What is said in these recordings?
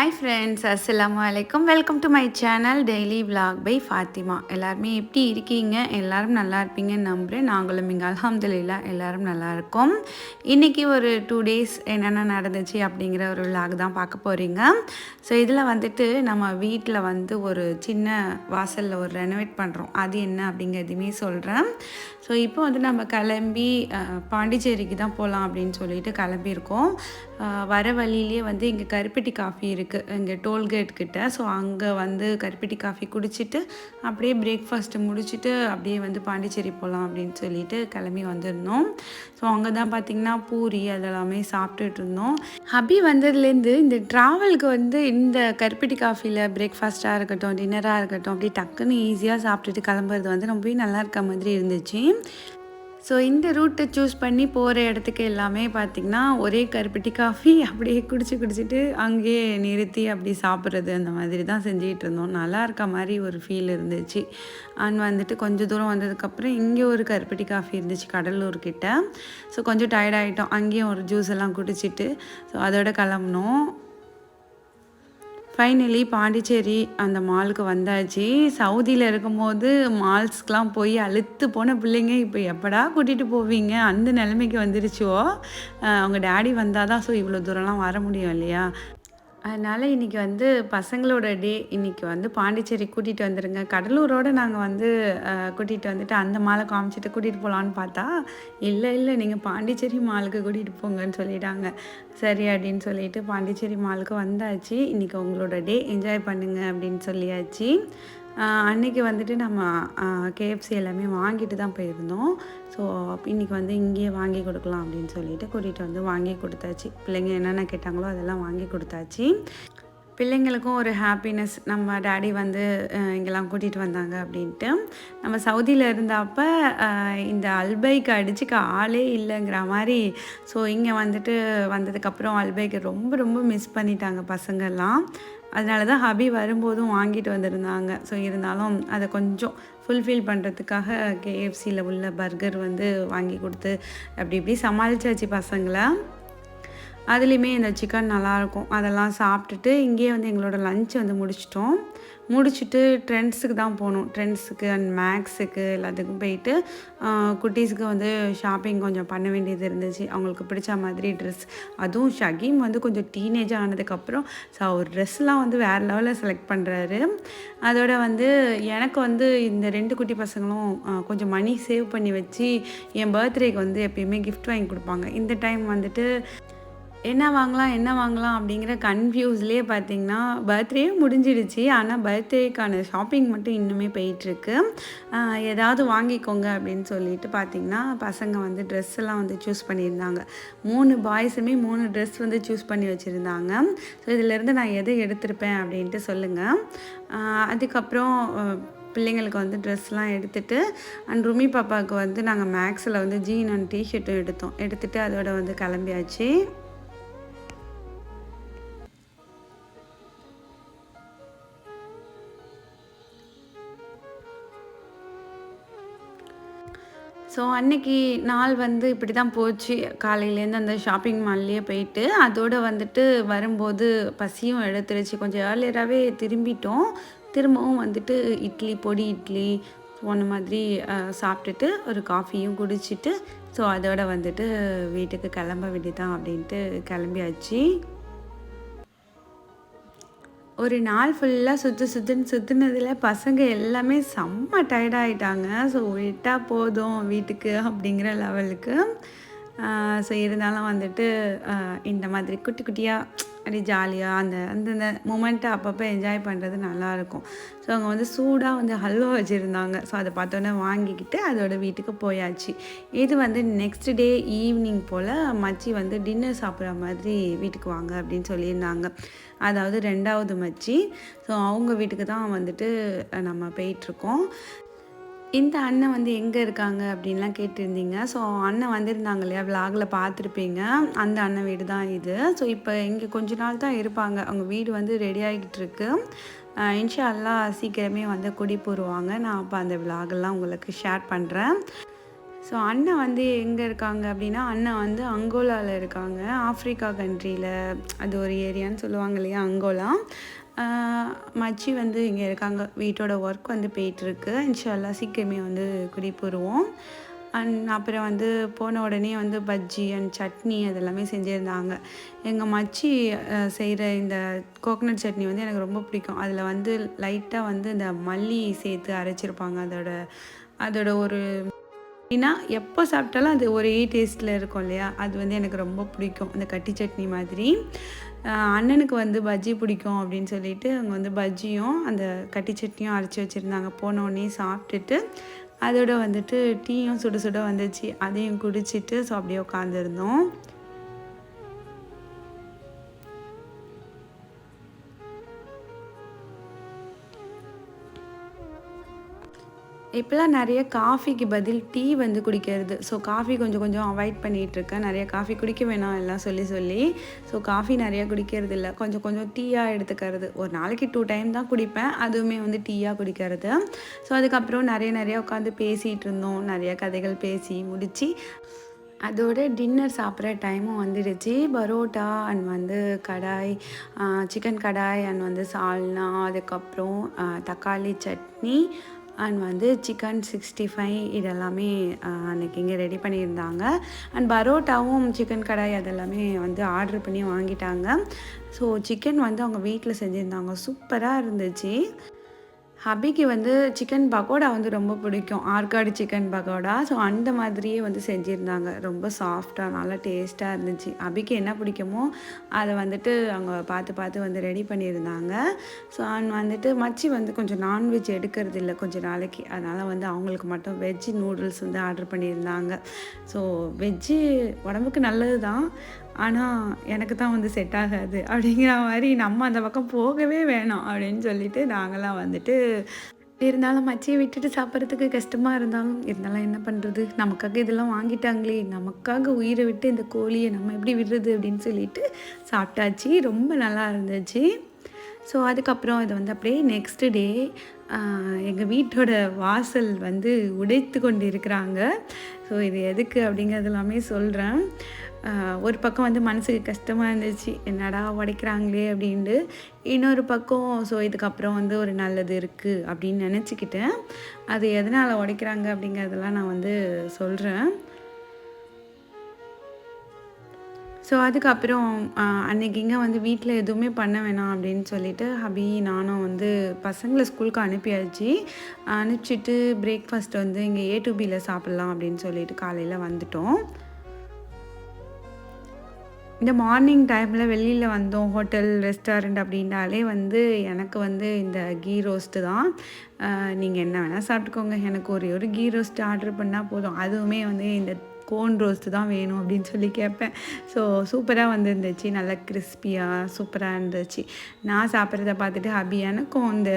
Hi friends அஸ்லாம் வலைக்கம் welcome to my channel daily vlog by Fatima எல்லாருமே எப்படி இருக்கீங்க? எல்லோரும் நல்லா இருப்பீங்கன்னு நம்புகிறேன் நாங்களும் இங்கே அல்ஹம்துலில்லா எல்லோரும் நல்லா இருக்கோம். இன்றைக்கி ஒரு டூ டேஸ் என்னென்ன நடந்துச்சு அப்படிங்கிற ஒரு vlog தான் பார்க்க போகிறீங்க ஸோ இதில் வந்துட்டு நம்ம வீட்டில் வந்து ஒரு சின்ன வாசலில் ஒரு ரெனோவேட் பண்ணுறோம் அது என்ன அப்படிங்கிறதுமே சொல்கிறேன் ஸோ இப்போ வந்து நம்ம கிளம்பி பாண்டிச்சேரிக்கு தான் போகலாம் அப்படின்னு சொல்லிட்டு கிளம்பியிருக்கோம். வர வழியிலேயே வந்து இங்கே கருப்பட்டி காஃபி இருக்குது இங்கே டோல்கேட் கிட்ட. ஸோ அங்கே வந்து கருப்பட்டி காஃபி குடிச்சிட்டு அப்படியே பிரேக்ஃபாஸ்ட்டு முடிச்சுட்டு அப்படியே வந்து பாண்டிச்சேரி போகலாம் அப்படின்னு சொல்லிட்டு கிளம்பி வந்திருந்தோம். ஸோ அங்கே தான் பார்த்திங்கன்னா பூரி அதெல்லாமே சாப்பிட்டுட்டு இருந்தோம் ஹபி வந்ததுலேருந்து இந்த ட்ராவலுக்கு வந்து இந்த கருப்பட்டி காஃபியில் பிரேக்ஃபாஸ்ட்டாக இருக்கட்டும் டின்னராக இருக்கட்டும் அப்படியே டக்குன்னு ஈஸியாக சாப்பிட்டுட்டு கிளம்புறது வந்து ரொம்பவே நல்லா இருக்க மாதிரி இருந்துச்சு. ஸோ இந்த ரூட்டை சூஸ் பண்ணி போகிற இடத்துக்கு எல்லாமே பார்த்திங்கன்னா ஒரே கருப்பட்டி காஃபி அப்படியே குடிச்சு குடிச்சிட்டு அங்கேயே நிறுத்தி அப்படி சாப்பிட்றது அந்த மாதிரி தான் செஞ்சுக்கிட்டு இருந்தோம். நல்லா இருக்க மாதிரி ஒரு ஃபீல் இருந்துச்சு. அண்ட் வந்துட்டு கொஞ்சம் தூரம் வந்ததுக்கப்புறம் இங்கே ஒரு கருப்பட்டி காஃபி இருந்துச்சு கடலூர் கிட்ட ஸோ கொஞ்சம் டயர்ட் ஆகிட்டோம் அங்கேயும் ஒரு ஜூஸ் எல்லாம் குடிச்சிட்டு ஸோ அதோட கிளம்புனோம். ஃபைனலி பாண்டிச்சேரி அந்த மாலுக்கு வந்தாச்சு. சவுதியில் இருக்கும்போது மால்ஸ்க்கெலாம் போய் அழுத்து போன பிள்ளைங்க இப்போ எப்படா கூட்டிகிட்டு போவீங்க? அந்த நிலைமைக்கு வந்துருச்சோ அவங்க டேடி வந்தால் தான் ஸோ இவ்வளோ தூரம்லாம் வர முடியும் இல்லையா? அதனால் இன்றைக்கி வந்து பசங்களோட டே இன்றைக்கி வந்து பாண்டிச்சேரி கூட்டிகிட்டு வந்துடுங்க கடலூரோடு நாங்கள் வந்து கூட்டிகிட்டு வந்துட்டு அந்த மாலை காமிச்சிட்டு கூட்டிகிட்டு போகலான்னு பார்த்தா இல்லை இல்லை நீங்கள் பாண்டிச்சேரி மாலுக்கு கூட்டிகிட்டு போங்கன்னு சொல்லிட்டாங்க. சரி அப்படின்னு சொல்லிட்டு பாண்டிச்சேரி மாலுக்கு வந்தாச்சு. இன்றைக்கி உங்களோட டே என்ஜாய் பண்ணுங்க அப்படின்னு சொல்லியாச்சு. அன்றைக்கி அன்னைக்கு வந்துட்டு நம்ம கேஎஃப்சி எல்லாமே வாங்கிட்டு தான் போயிருந்தோம். ஸோ இன்றைக்கி வந்து இங்கேயே வாங்கி கொடுக்கலாம் அப்படின்னு சொல்லிட்டு கூட்டிகிட்டு வந்து வாங்கி கொடுத்தாச்சு. பிள்ளைங்க என்னென்ன கேட்டாங்களோ அதெல்லாம் வாங்கி கொடுத்தாச்சு. பிள்ளைங்களுக்கும் ஒரு ஹாப்பினஸ் நம்ம டேடி வந்து இங்கெல்லாம் கூட்டிகிட்டு வந்தாங்க அப்படின்ட்டு. நம்ம சவுதியில் இருந்தப்போ இந்த அல்பைக்கு அடிச்சுக்க ஆளே இல்லைங்கிற மாதிரி ஸோ இங்கே வந்துட்டு வந்ததுக்கப்புறம் அல்பைக்கு ரொம்ப ரொம்ப மிஸ் பண்ணிட்டாங்க பசங்கள்லாம். அதனால தான் ஹபி வரும்போதும் வாங்கிட்டு வந்திருந்தாங்க. ஸோ இருந்தாலும் அதை கொஞ்சம் ஃபுல்ஃபில் பண்ணுறதுக்காக கேஎஃப்சியில் உள்ள பர்கர் வந்து வாங்கி கொடுத்து அப்படி இப்படி சமாளிச்சாச்சு பசங்களை? அதுலேயுமே இந்த சிக்கன் நல்லாயிருக்கும். அதெல்லாம் சாப்பிட்டுட்டு இங்கேயே வந்து எங்களோட லஞ்ச் வந்து முடிச்சிட்டோம். முடிச்சுட்டு ட்ரெண்ட்ஸுக்கு தான் போகணும். ட்ரெண்ட்ஸுக்கு அண்ட் மேக்ஸுக்கு எல்லாத்துக்கும் போயிட்டு குட்டீஸுக்கு வந்து ஷாப்பிங் கொஞ்சம் பண்ண வேண்டியது இருந்துச்சு. அவங்களுக்கு பிடிச்ச மாதிரி ட்ரெஸ் அதுவும் ஷகீம் வந்து கொஞ்சம் டீனேஜ் ஆனதுக்கப்புறம் ஸோ அவர் ட்ரெஸ்லாம் வந்து வேறு லெவலில் செலக்ட் பண்ணுறாரு அதோட வந்து எனக்கு வந்து இந்த ரெண்டு குட்டி பசங்களும் கொஞ்சம் மணி சேவ் பண்ணி வச்சு என் பர்த்டேக்கு வந்து எப்பயுமே கிஃப்ட் வாங்கி கொடுப்பாங்க. இந்த டைம் வந்துட்டு என்ன வாங்கலாம் என்ன வாங்கலாம் அப்படிங்கிற கன்ஃபியூஸ்லேயே பார்த்தீங்கன்னா பர்த்டே முடிஞ்சிடுச்சு. ஆனால் பர்த்டேக்கான ஷாப்பிங் மட்டும் இன்னுமே போயிட்டுருக்கு. ஏதாவது வாங்கிக்கோங்க அப்படின்னு சொல்லிட்டு பார்த்தீங்கன்னா பசங்க வந்து ட்ரெஸ் எல்லாம் வந்து சூஸ் பண்ணியிருந்தாங்க. மூணு பாய்ஸுமே மூணு ட்ரெஸ் வந்து சூஸ் பண்ணி வச்சுருந்தாங்க. ஸோ இதிலேருந்து நான் எதை எடுத்திருப்பேன் அப்படின்ட்டு சொல்லுங்கள் அதுக்கப்புறம் பிள்ளைங்களுக்கு வந்து ட்ரெஸ்லாம் எடுத்துட்டு அண்ட் ருமி பாப்பாவுக்கு வந்து நாங்கள் மேக்ஸில் வந்து ஜீன் அண்ட் டிஷர்ட்டும் எடுத்தோம். எடுத்துகிட்டு அதோட வந்து கிளம்பியாச்சு. ஸோ அன்னைக்கு நாள் வந்து இப்படி தான் போச்சு. காலையிலேருந்து அந்த ஷாப்பிங் மால்லையே போயிட்டு அதோடு வந்துட்டு வரும்போது பசியும் எடுத்துருச்சு. கொஞ்சம் ஏர்லியராகவே திரும்பிட்டோம். திரும்பவும் வந்துட்டு இட்லி பொடி இட்லி போன மாதிரி சாப்பிட்டுட்டு ஒரு காஃபியும் குடிச்சிட்டு ஸோ அதோட வந்துட்டு வீட்டுக்கு கிளம்ப வேண்டியதான் அப்படின்ட்டு கிளம்பியாச்சு. ஒரு நாள் ஃபுல்லாக சுற்று சுற்றுன்னு சுற்றுனதில் பசங்க எல்லாமே செம்ம டயர்டாயிட்டாங்க ஸோ விட்டால் போதும் வீட்டுக்கு அப்படிங்கிற லெவலுக்கு ஸோ இருந்தாலும் வந்துட்டு இந்த மாதிரி குட்டி குட்டியாக அப்படி ஜாலியாக அந்த அந்தந்த மூமெண்ட்டை அப்பப்போ என்ஜாய் பண்ணுறது நல்லாயிருக்கும் ஸோ அவங்க வந்து சூடாக வந்து ஹல்வா வச்சுருந்தாங்க. ஸோ அதை பார்த்தோன்னே வாங்கிக்கிட்டு அதோட வீட்டுக்கு போயாச்சு. இது வந்து நெக்ஸ்ட் டே ஈவினிங் போல் மச்சி வந்து டின்னர் சாப்பிட்ற மாதிரி வீட்டுக்கு வாங்க அப்படின்னு சொல்லியிருந்தாங்க. அதாவது ரெண்டாவது மச்சி. ஸோ அவங்க வீட்டுக்கு தான் வந்துட்டு நம்ம போயிட்டுருக்கோம். இந்த அண்ணன் வந்து எங்கே இருக்காங்க அப்படின்லாம் கேட்டிருந்தீங்க. ஸோ அண்ணன் வந்திருந்தாங்க இல்லையா? விலாகில் பார்த்துருப்பீங்க. அந்த அண்ணன் வீடு தான் இது. ஸோ இப்போ இங்கே கொஞ்ச நாள் தான் இருப்பாங்க. அவங்க வீடு வந்து ரெடி ஆகிக்கிட்டு இருக்கு இன்ஷா அல்லா சீக்கிரமே வந்து குடி போடுவாங்க. நான் அப்போ அந்த விலாகெல்லாம் உங்களுக்கு ஷேர் பண்ணுறேன் ஸோ அண்ணன் வந்து எங்கே இருக்காங்க அப்படின்னா அண்ணன் வந்து அங்கோலாவில் இருக்காங்க. ஆஃப்ரிக்கா கண்ட்ரியில் அது ஒரு ஏரியான்னு சொல்லுவாங்க இல்லையா அங்கோலா. மச்சி வந்து இங்கே இருக்காங்க. வீட்டோட ஒர்க் வந்து போயிட்டுருக்கு. இன்ஷால்லாம் சீக்கிரமே வந்து குடிப்போருவோம் அண்ட் அப்புறம் வந்து போன உடனே வந்து பஜ்ஜி அண்ட் சட்னி அதெல்லாமே செஞ்சுருந்தாங்க. எங்கள் மச்சி செய்கிற இந்த கோகனட் சட்னி வந்து எனக்கு ரொம்ப பிடிக்கும். அதில் வந்து லைட்டாக வந்து இந்த மல்லி சேர்த்து அரைச்சிருப்பாங்க. அதோட அதோட ஒரு ஏன்னா எப்போ சாப்பிட்டாலும் அது ஒரே டேஸ்ட்டில் இருக்கும் இல்லையா? அது வந்து எனக்கு ரொம்ப பிடிக்கும். அந்த கட்டி சட்னி மாதிரி. அண்ணனுக்கு வந்து பஜ்ஜி பிடிக்கும் அப்படின்னு சொல்லிட்டு அவங்க வந்து பஜ்ஜியும் அந்த கட்டி சட்னியும் அரைச்சி வச்சுருந்தாங்க. போனோடனே சாப்பிட்டுட்டு அதோட வந்துட்டு டீயும் சுட சுட வந்துச்சு. அதையும் குடிச்சிட்டு ஸோ அப்படியே உட்காந்துருந்தோம் இப்போலாம் நிறைய காஃபிக்கு பதில் டீ வந்து குடிக்கிறது. ஸோ காஃபி கொஞ்சம் கொஞ்சம் அவாய்ட் பண்ணிகிட்ருக்கேன் நிறைய காஃபி குடிக்க வேணாம் எல்லாம் சொல்லி சொல்லி. ஸோ காஃபி நிறையா குடிக்கிறது இல்லை. கொஞ்சம் கொஞ்சம் டீயாக எடுத்துக்கிறது. ஒரு நாளைக்கு டூ டைம் தான் குடிப்பேன். அதுவுமே வந்து டீயாக குடிக்கிறது. ஸோ அதுக்கப்புறம் நிறைய நிறைய உட்காந்து பேசிகிட்டு இருந்தோம் நிறைய கதைகள் பேசி முடித்து அதோட டின்னர் சாப்பிட்ற டைமும் வந்துடுச்சு. பரோட்டா அண்ட் வந்து கடாய் சிக்கன் கடாய் அண்ட் வந்து சால்னா அதுக்கப்புறம் தக்காளி சட்னி. அண்ட் வந்து சிக்கன் சிக்ஸ்டி ஃபைவ் இதெல்லாமே அன்றைக்கி இங்கே ரெடி பண்ணியிருந்தாங்க. அண்ட் பரோட்டாவும் சிக்கன் கடாய் அதெல்லாமே வந்து ஆர்டர் பண்ணி வாங்கிட்டாங்க. ஸோ சிக்கன் வந்து அவங்க வீட்டில் செஞ்சுருந்தாங்க. சூப்பராக இருந்துச்சு. ஹபிக்கு வந்து சிக்கன் பக்கோடா வந்து ரொம்ப பிடிக்கும். ஆற்காடு சிக்கன் பக்கோடா. ஸோ அந்த மாதிரியே வந்து செஞ்சுருந்தாங்க. ரொம்ப சாஃப்டாக நல்லா டேஸ்ட்டாக இருந்துச்சு. ஹபிக்கு என்ன பிடிக்குமோ அதை வந்துட்டு அவங்க பார்த்து பார்த்து வந்து ரெடி பண்ணியிருந்தாங்க. ஸோ அண்ட் வந்துட்டு மச்சி வந்து கொஞ்சம் நான்வெஜ் எடுக்கிறது இல்லை கொஞ்சம் நாளைக்கு. அதனால் வந்து அவங்களுக்கு மட்டும் வெஜ்ஜு நூடுல்ஸ் வந்து ஆர்டர் பண்ணியிருந்தாங்க. ஸோ வெஜ்ஜு உடம்புக்கு நல்லது தான் ஆனால் எனக்கு தான் வந்து செட் ஆகாது அப்படிங்கிற மாதிரி நம்ம அந்த பக்கம் போகவே வேணாம் அப்படின்னு சொல்லிட்டு நாங்களாம் வந்துட்டு இருந்தாலும் மச்சியை விட்டுட்டு சாப்பிட்றதுக்கு கஷ்டமாக இருந்தாலும் இருந்தாலும் என்ன பண்ணுறது நமக்காக இதெல்லாம் வாங்கிட்டாங்களே நமக்காக உயிரை விட்டு இந்த கோழியை நம்ம எப்படி விடுறது அப்படின்னு சொல்லிட்டு சாப்பிட்டாச்சு. ரொம்ப நல்லா இருந்துச்சு. ஸோ அதுக்கப்புறம் இது வந்து அப்படியே நெக்ஸ்ட் டே எங்கள் வீட்டோட வாசல் வந்து உடைத்து கொண்டு இருக்கிறாங்க ஸோ இது எதுக்கு அப்படிங்கிறது எல்லாமே சொல்கிறேன் ஒரு பக்கம் வந்து மனசுக்கு கஷ்டமாக இருந்துச்சு என்னடா உடைக்கிறாங்களே அப்படின்ட்டு இன்னொரு பக்கம் ஸோ இதுக்கப்புறம் வந்து ஒரு நல்லது இருக்குது அப்படின்னு நினச்சிக்கிட்டேன். அது எதனால் உடைக்கிறாங்க அப்படிங்கிறதெல்லாம் நான் வந்து சொல்கிறேன் ஸோ அதுக்கப்புறம் ஆஹ், அன்னைக்கு இங்கே வந்து வீட்டில் எதுவுமே பண்ண வேணாம் அப்படின்னு சொல்லிட்டு ஹபி நானும் வந்து பசங்களை ஸ்கூலுக்கு அனுப்பியாச்சு. அனுப்பிச்சிட்டு பிரேக்ஃபாஸ்ட் வந்து இங்கே ஏ டு பியில் சாப்பிட்லாம் அப்படின்னு சொல்லிட்டு காலையில் வந்துட்டோம். இந்த மார்னிங் டைமில் வெளியில் வந்தோம் ஹோட்டல் ரெஸ்டாரண்ட் அப்படின்னாலே வந்து எனக்கு வந்து இந்த கீ ரோஸ்ட்டு தான். நீங்கள் என்ன வேணால் சாப்பிட்டுக்கோங்க. எனக்கு ஒரே ஒரு கீ ரோஸ்ட் ஆர்டர் பண்ணால் போதும். அதுவுமே வந்து இந்த கோன் ரோஸ்ட்டு தான் வேணும் அப்படின்னு சொல்லி கேட்பேன். ஸோ சூப்பராக வந்துருந்துச்சு. நல்லா கிறிஸ்பியாக சூப்பராக இருந்துச்சு. நான் சாப்பிட்றத பார்த்துட்டு ஹபி எனக்கும் இந்த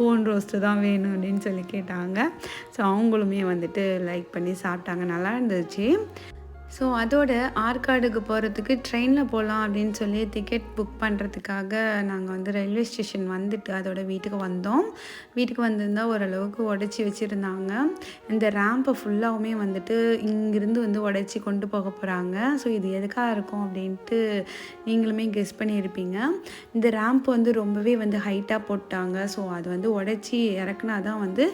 கோன் ரோஸ்ட்டு தான் வேணும் அப்படின்னு சொல்லி கேட்டாங்க. ஸோ அவங்களுமே வந்துட்டு லைக் பண்ணி சாப்பிட்டாங்க. நல்லா இருந்துச்சு. ஸோ அதோட ஆற்காடுக்கு போகிறதுக்கு ட்ரெயினில் போகலாம் அப்படின்னு சொல்லி டிக்கெட் புக் பண்ணுறதுக்காக நாங்கள் வந்து ரயில்வே ஸ்டேஷன் வந்துட்டு அதோட வீட்டுக்கு வந்தோம். வீட்டுக்கு வந்திருந்தா ஓரளவுக்கு உடச்சி வச்சுருந்தாங்க. இந்த ரேம்பை ஃபுல்லாகவுமே வந்துட்டு இங்கிருந்து வந்து உடச்சி கொண்டு போக போகிறாங்க ஸோ இது எதுக்காக இருக்கும் அப்படின்ட்டு நீங்களுமே கெஸ் பண்ணியிருப்பீங்க. இந்த ரேம்ப் வந்து ரொம்பவே வந்து ஹைட்டாக போட்டாங்க. ஸோ அது வந்து உடச்சி இறக்குனா தான் வந்து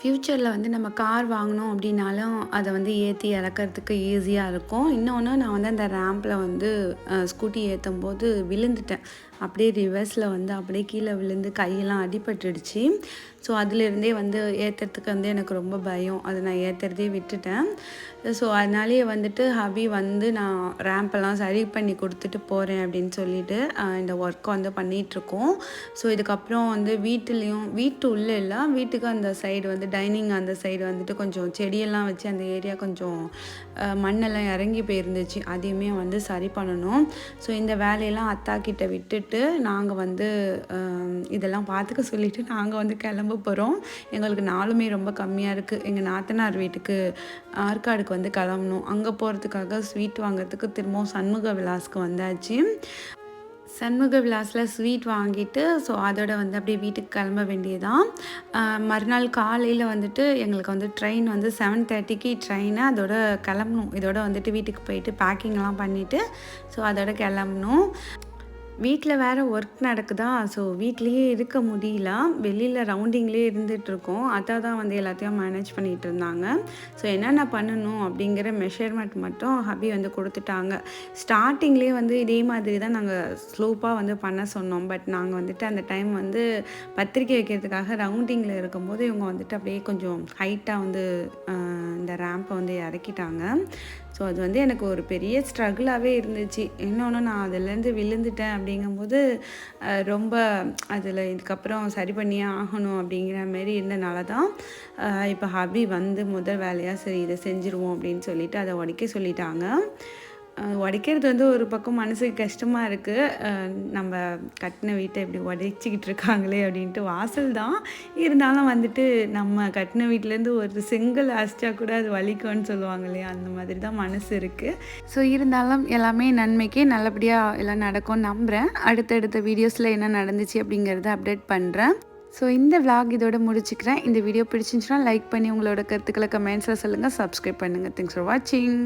ஃப்யூச்சரில் வந்து நம்ம கார் வாங்கினோம் அப்படின்னாலும் அதை வந்து ஏற்றி இறக்கிறதுக்கு ஈஸியாக இருக்கும். இன்னொன்று நான் வந்து அந்த ரேம்பில் வந்து ஸ்கூட்டி ஏற்றும் போது விழுந்துட்டேன். அப்படியே ரிவர்ஸில் வந்து அப்படியே கீழே விழுந்து கையெல்லாம் அடிபட்டுடுச்சு. ஸோ அதுலேருந்தே வந்து ஏற்றுறதுக்கு வந்து எனக்கு ரொம்ப பயம். அதை நான் ஏற்றுறதே விட்டுட்டேன். ஸோ அதனாலேயே வந்துட்டு ஹபி வந்து நான் ரேம்பெல்லாம் சரி பண்ணி கொடுத்துட்டு போகிறேன் அப்படின்னு சொல்லிட்டு இந்த ஒர்க்கை வந்து பண்ணிகிட்ருக்கோம் ஸோ இதுக்கப்புறம் வந்து வீட்டுலேயும் வீட்டு உள்ளே இல்லை வீட்டுக்கு அந்த சைடு வந்து டைனிங் அந்த சைடு வந்துட்டு கொஞ்சம் செடியெல்லாம் வச்சு அந்த ஏரியா கொஞ்சம் மண்ணெல்லாம் இறங்கி போயிருந்துச்சு. அதையுமே வந்து சரி பண்ணணும். ஸோ இந்த வேலையெல்லாம் அத்தா கிட்ட விட்டுட்டு நாங்கள் வந்து இதெல்லாம் பார்த்துக்க சொல்லிவிட்டு நாங்கள் வந்து கிளம்ப போகிறோம் எங்களுக்கு நாளுமே ரொம்ப கம்மியாக இருக்குது எங்கள் நாத்தனார் வீட்டுக்கு ஆற்காடுக்கு வந்து கிளம்பணும். அங்கே போகிறதுக்காக ஸ்வீட் வாங்குறதுக்கு திரும்பவும் சண்முக விலாஸ்க்கு வந்தாச்சு. சண்முக விலாஸில் ஸ்வீட் வாங்கிட்டு ஸோ அதோட வந்து அப்படியே வீட்டுக்கு கிளம்ப வேண்டியதான் மறுநாள் காலையில் வந்துட்டு எங்களுக்கு வந்து ட்ரெயின் வந்து செவன் தேர்ட்டிக்கு ட்ரெயினை அதோட கிளம்பணும். இதோட வந்துட்டு வீட்டுக்கு போயிட்டு பேக்கிங்லாம் பண்ணிவிட்டு ஸோ அதோட கிளம்பணும். வீட்டில் வேறு ஒர்க் நடக்குதா? ஸோ வீட்லேயே இருக்க முடியல. வெளியில் ரவுண்டிங்லேயே இருந்துகிட்ருக்கோம் அத்தா தான் வந்து எல்லாத்தையும் மேனேஜ் பண்ணிகிட்டு இருந்தாங்க. ஸோ என்னென்ன பண்ணணும் அப்படிங்கிற மெஷர்மெண்ட் மட்டும் ஹபி வந்து கொடுத்துட்டாங்க. ஸ்டார்டிங்லேயே வந்து இதே மாதிரி தான் நாங்கள் ஸ்லோப்பாக வந்து பண்ண சொன்னோம். பட் நாங்கள் வந்துட்டு அந்த டைம் வந்து பத்திரிக்கை வைக்கிறதுக்காக ரவுண்டிங்கில் இருக்கும்போது இவங்க வந்துட்டு அப்படியே கொஞ்சம் ஹைட்டாக வந்து இந்த ரேம்பை வந்து இறக்கிட்டாங்க. ஸோ அது வந்து எனக்கு ஒரு பெரிய ஸ்ட்ரகிளாகவே இருந்துச்சு. இன்னொன்று நான் அதுலேருந்து விழுந்துட்டேன் அப்படிங்கும்போது ரொம்ப அதில் இதுக்கப்புறம் சரி பண்ணியே ஆகணும் அப்படிங்கிற மாரி இருந்தனால தான் இப்போ ஹபி வந்து முதல் வேலையாக சரி இதை செஞ்சுருவோம் அப்படின்னு சொல்லிட்டு அதை உடைக்க சொல்லிட்டாங்க. உடைக்கிறது வந்து ஒரு பக்கம் மனசுக்கு கஷ்டமாக இருக்குது நம்ம கட்டின வீட்டை இப்படி உடைச்சிக்கிட்டு இருக்காங்களே அப்படின்ட்டு வாசல் தான். இருந்தாலும் வந்துட்டு நம்ம கட்டின வீட்டிலேருந்து ஒரு செங்கல் அசிச்சா கூட அது வலிக்கும்னு சொல்லுவாங்க இல்லையா? அந்த மாதிரி தான் மனசு இருக்குது ஸோ இருந்தாலும் எல்லாமே நன்மைக்கே நல்லபடியாக எல்லாம் நடக்கும்னு நம்புகிறேன் அடுத்தடுத்த வீடியோஸில் என்ன நடந்துச்சு அப்படிங்கிறத அப்டேட் பண்ணுறேன் ஸோ இந்த vlog இதோட முடிச்சுக்கிறேன். இந்த வீடியோ பிடிச்சிருந்துச்சுன்னா லைக் பண்ணி உங்களோட கருத்துக்களை கமெண்ட்ஸில் சொல்லுங்கள் சப்ஸ்கிரைப் பண்ணுங்கள் தேங்க்ஸ் ஃபார் வாட்சிங்